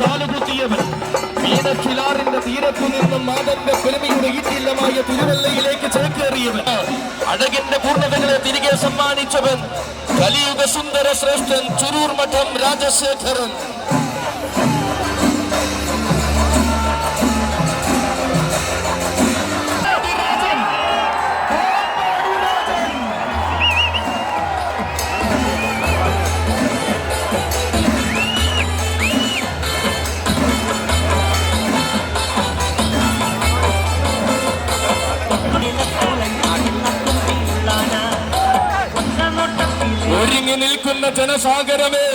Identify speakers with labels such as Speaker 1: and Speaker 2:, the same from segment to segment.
Speaker 1: കാലുകുത്തിയവൻ മീനക്കിലാറിന്റെ തീരത്തു നിന്നും മാതന്റെ പെരുമയുടെ ഈറ്റില്ലമായ തിരുവല്ലയിലേക്ക് ചേക്കേറിയവൻ അഴകിന്റെ പൂർണതകളെ തിരികെ സമ്മാനിച്ചവൻ കലിയുഗ സുന്ദര ശ്രേഷ്ഠൻ ചുരൂർ മഠം രാജശേഖരൻ. ഒരുങ്ങി നിൽക്കുന്ന ജനസാഗരമേ.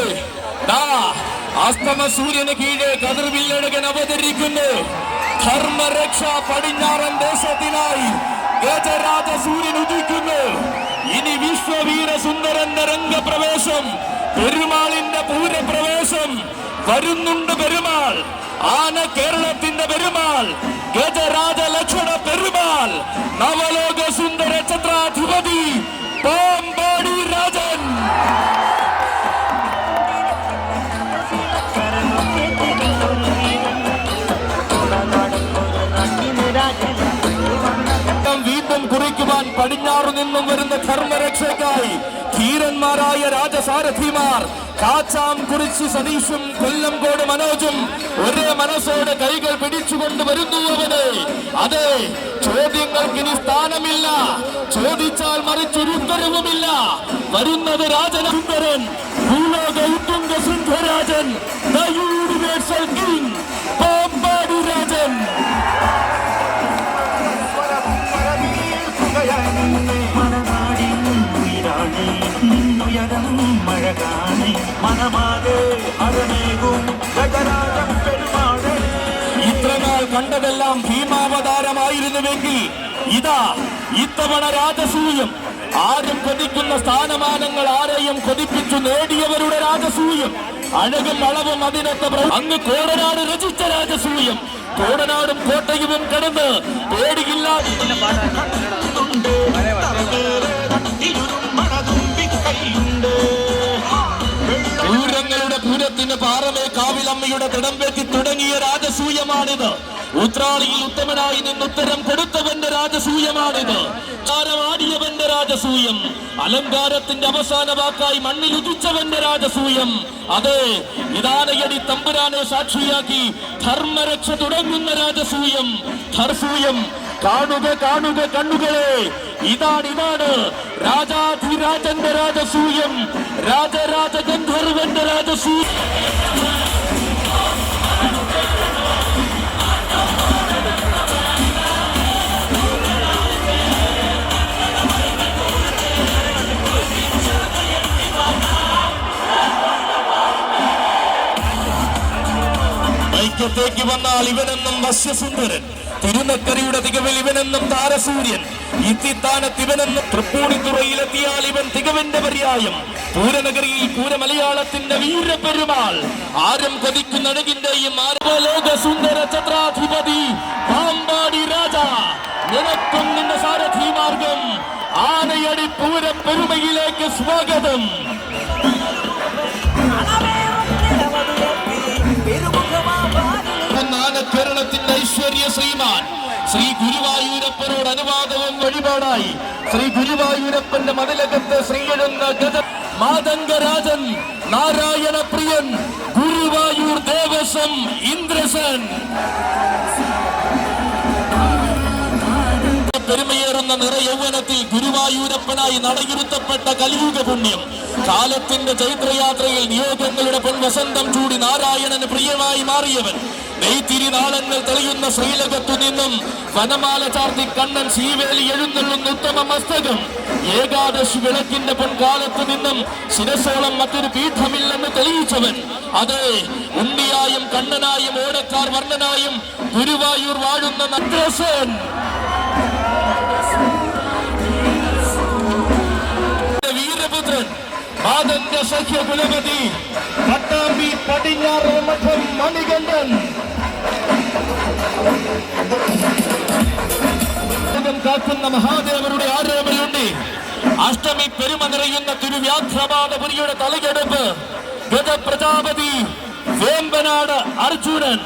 Speaker 1: അസ്തമ സൂര്യന് കീഴെ കതിർവില്ലഴകൻ അവതരിക്കുന്നു. ധർമ്മരക്ഷ പടിഞ്ഞാറൻ ദേശത്തിനായി ഗജരാജ സൂര്യൻ ഉദിക്കുന്നു. ഇനി വിശ്വവീര സുന്ദരന്റെ രംഗപ്രവേശം പെരുമാളിന്റെ പൂരപ്രവേശം വരുന്നുണ്ട് പെരുമാൾ. ആന കേരളത്തിന്റെ പെരുമാൾ ഗജരാജ ലക്ഷണ പെരുമാൾ നവലോക നിന്നും വരുന്ന ധർമ്മരക്ഷയ്ക്കായി ധീരന്മാരായ രാജസാരഥിമാർ കാച്ചാം കുറിച്ച് സതീഷും കൊല്ലംകോട് മനോജും ഒരേ മനസ്സോടെ കൈകൾ പിടിച്ചുകൊണ്ട് വരുന്നു അവനെ അതെ ചോദ്യങ്ങൾക്ക് ഇനി സ്ഥാനമില്ല. ചോദിച്ചാൽ മറിച്ചൊരു ഉത്തരവുമില്ല. വരുന്നത് രാജനസുന്ദരൻ ഭൂലോക ഉത്തുംഗ സിംഹരാജൻ
Speaker 2: മഴകാണി മനമാകെ അരമേകും ഗജരാജം പെരുമാടെ.
Speaker 1: ഇത്രനാൾ കണ്ടതെല്ലാം ഭീമാവതാരമായിരുന്നുവെങ്കിൽ ഇതാ ഇത്തവണ രാജസൂയം. ആരും കൊതിക്കുന്ന സ്ഥാനമാനങ്ങൾ ആരെയും കൊതിപ്പിച്ചു നേടിയവരുടെ രാജസൂയം. അഴകും അളവും അതിനൊത്ത അങ്ങ് കോടനാട് രചിച്ച രാജസൂയം. കോടനാടും കോട്ടയവും കടന്ന് പേടിയില്ലാതെ പൂരത്തിന് പാറമേ കാവിലമ്മയുടെ തിടമ്പേറ്റി തുടങ്ങിയ രാജസൂയമാണിത്. ഉത്രാളിയിൽ ഉത്തമനായി നിന്ന് ഉത്തരം കൊടുത്തവന്റെ രാജസൂയമാണിത്. താരമാടിയവന്റെ രാജസൂയം അലങ്കാരത്തിന്റെ അവസാന വാക്കായി മണ്ണിൽ ഉദിച്ചവന്റെ രാജസൂയം. അതെ ഇതാനയടി തമ്പുരാനെ സാക്ഷിയാക്കി ധർമ്മരക്ഷ തുടങ്ങുന്ന രാജസൂയം ധർസൂയം. കാണുക കാണുക കണ്ണുകളെ. ഇതാണ് ഇതാണ് രാജാധിരാജന്റെ രാജസൂയം. രാജരാജ ഗന്ധർവന്റെ രാജസൂയം. ഐക്യത്തേക്ക് വന്നാൽ ഇവനെന്നും വശ്യസുന്ദരൻ തിരുനക്കരയുടെ തികവിൽ ഇവനെന്നും താരസൂര്യൻ ഇത്തിത്താനത്ത് ഇവനെന്നും തൃപ്പൂണിത്തുറയിലെത്തിയാൽ ഇവൻ തികവിന്റെ പര്യായം. പൂരനഗരിയിൽ പൂരമലയാളത്തിന്റെ വീരപ്പെരുമാൾ ആരും കൊതിക്കുന്ന അഴകിന്റെയും ആരവലോക സുന്ദര ചത്രാധിപതി പാമ്പാടി രാജ. നിനക്കും നിന്റെ സാരഥി ആനയടി പൂരപ്പെരുമയിലേക്ക് സ്വാഗതം. ശ്രീമാൻ ശ്രീ ഗുരുവായൂരപ്പനോട് അനുവാദവും വഴിപാടായി. ശ്രീ ഗുരുവായൂരപ്പന്റെ മതിലകത്ത് ശ്രീയെഴുന്ന ഗത മാതംഗരാജൻ നാരായണ പ്രിയൻ ഗുരുവായൂർ ദേവസ്വം ഇന്ദ്രസൻ. പെരുമയേറുന്ന നിറ യൗവനത്തിൽ ഗുരുവായൂരപ്പനായി നടയിരുത്തപ്പെട്ട കലിയുഗ പുണ്യം. കാലത്തിന്റെ ചൈത്രയാത്രയിൽ നിയോഗങ്ങളുടെ പൊൻവസന്തം ചൂടി നാരായണന് പ്രിയമായി മാറിയവൻ. നെയ്ത്തിരി നാളങ്ങൾ തെളിയുന്ന ശ്രീലകത്തു നിന്നും വനമാല ചാർത്തി കണ്ണൻ ശ്രീവേലി എഴുന്നള്ളുന്ന ഉത്തമ മസ്തകം. ഏകാദശി വിളക്കിന്റെ പൊൻകാലത്തു നിന്നും ശിരസോളം മറ്റൊരു പീഠമില്ലെന്ന് തെളിയിച്ചവൻ. അതെ ഉണ്ണിയായും കണ്ണനായും ഓടക്കാർ വർണനായും ഗുരുവായൂർ വാഴുന്ന നദ്രസൻ. വീരപുത്രൻ മാതന്റെ സഖ്യ കുലപതി പട്ടാമ്പി പടിഞ്ഞാറ് മഠം മണികണ്ഠൻ. കാക്കുന്ന മഹാദേവരുടെ ആരോപണയുണ്ട് അഷ്ടമി പെരുമ നിറയുന്ന തിരുവ്യാഘ്രപാദപുരിയുടെ തലയെടുപ്പ് ഗജപ്രജാപതി വേമ്പനാട് അർജുനൻ.